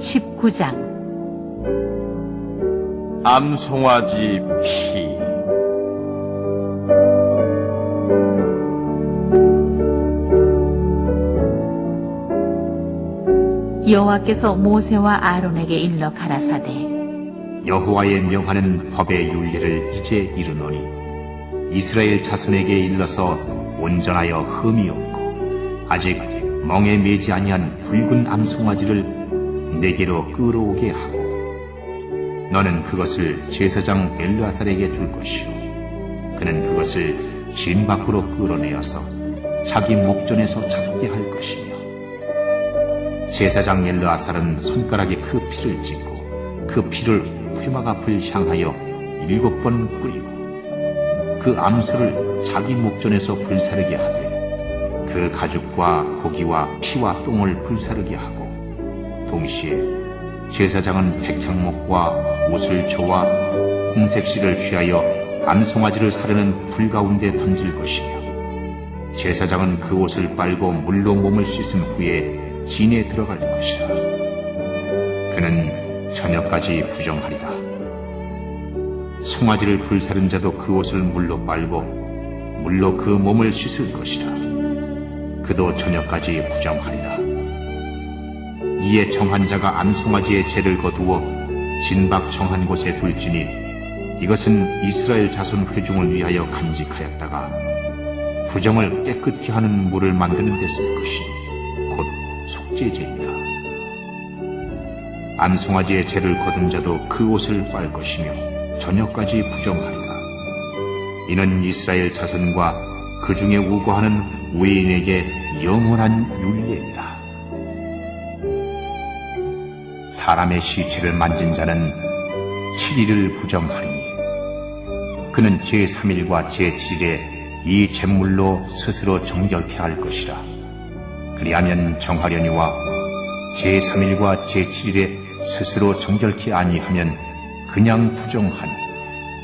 19장. 암송아지 피. 여호와께서 모세와 아론에게 일러 가라사대 여호와의 명하는 법의 윤례를 이제 이르노니 이스라엘 자손에게 일러서 온전하여 흠이 없고 아직 멍에 매지 아니한 붉은 암송아지를 내게로 끌어오게 하고 너는 그것을 제사장 엘르아살에게 줄 것이요 그는 그것을 진 밖으로 끌어내어서 자기 목전에서 잡게 할 것이며 제사장 엘르아살은 손가락에 그 피를 찍고 그 피를 회막 앞을 향하여 일곱 번 뿌리고 그 암소를 자기 목전에서 불사르게 하되 그 가죽과 고기와 피와 똥을 불사르게 하고 동시에 제사장은 백향목과 옷을 조와 홍색 실을 취하여 암송아지를 사르는 불 가운데 던질 것이며 제사장은 그 옷을 빨고 물로 몸을 씻은 후에 진에 들어갈 것이다. 그는 저녁까지 부정하리라. 송아지를 불사른 자도 그 옷을 물로 빨고 물로 그 몸을 씻을 것이라. 그도 저녁까지 부정하리라. 이에 정한 자가 암송아지의 죄를 거두어 진박 정한 곳에 둘지니 이것은 이스라엘 자손 회중을 위하여 간직하였다가 부정을 깨끗히 하는 물을 만드는 데 쓸 것이니 곧 속죄제이다. 암송아지의 죄를 거둔 자도 그 옷을 빨 것이며 저녁까지 부정하리라. 이는 이스라엘 자손과 그 중에 우고하는 외인에게 영원한 윤례이다. 사람의 시체를 만진 자는 7일을 부정하리니 그는 제3일과 제7일에 이 잿물로 스스로 정결케 할 것이라. 그리하면 정하려니와 제3일과 제7일에 스스로 정결케 아니하면 그냥 부정하니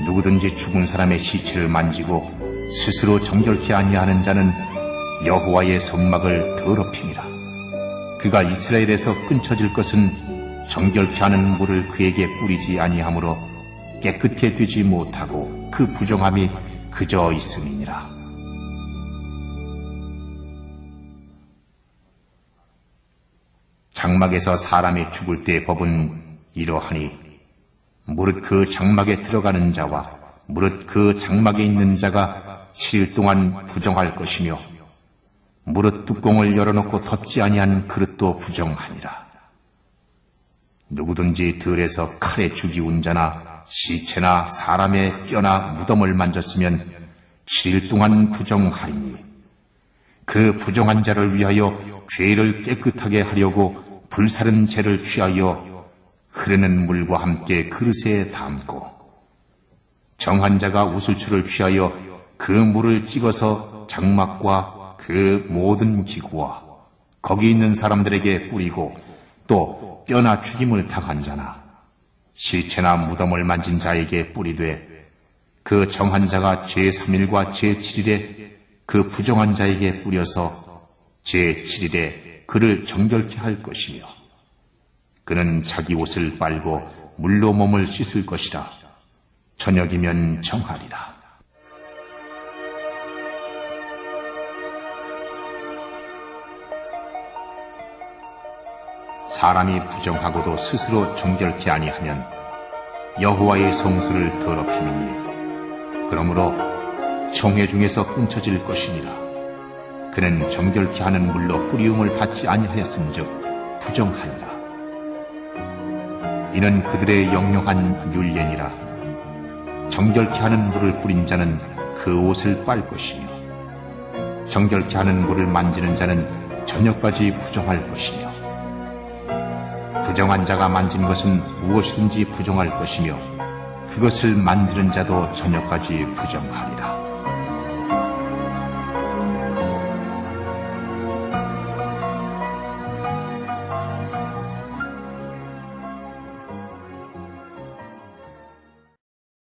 누구든지 죽은 사람의 시체를 만지고 스스로 정결케 아니하는 자는 여호와의 손막을 더럽힘이라. 그가 이스라엘에서 끊쳐질 것은 정결케 하는 물을 그에게 뿌리지 아니하므로 깨끗게 되지 못하고 그 부정함이 그저 있음이니라. 장막에서 사람이 죽을 때의 법은 이러하니 무릇 그 장막에 들어가는 자와 무릇 그 장막에 있는 자가 7일 동안 부정할 것이며 무릇 뚜껑을 열어놓고 덮지 아니한 그릇도 부정하니라. 누구든지 들에서 칼에 죽이운 자나 시체나 사람의 뼈나 무덤을 만졌으면 7일 동안 부정하리니. 그 부정한 자를 위하여 죄를 깨끗하게 하려고 불사른 죄를 취하여 흐르는 물과 함께 그릇에 담고 정한 자가 우슬초를 취하여 그 물을 찍어서 장막과 그 모든 기구와 거기 있는 사람들에게 뿌리고 또 뼈나 죽임을 당한 자나 시체나 무덤을 만진 자에게 뿌리되 그 정한 자가 제3일과 제7일에 그 부정한 자에게 뿌려서 제7일에 그를 정결케 할 것이며 그는 자기 옷을 빨고 물로 몸을 씻을 것이라 저녁이면 정하리라. 사람이 부정하고도 스스로 정결케 아니하면 여호와의 성수를 더럽힘이니 그러므로 총회 중에서 끊쳐질 것이니라. 그는 정결케 하는 물로 뿌리움을 받지 아니하였은즉 부정하니라. 이는 그들의 영영한 율례니라. 정결케 하는 물을 뿌린 자는 그 옷을 빨 것이며 정결케 하는 물을 만지는 자는 저녁까지 부정할 것이며 부정한 자가 만진 것은 무엇이든지 부정할 것이며 그것을 만드는 자도 저녁까지 부정하라.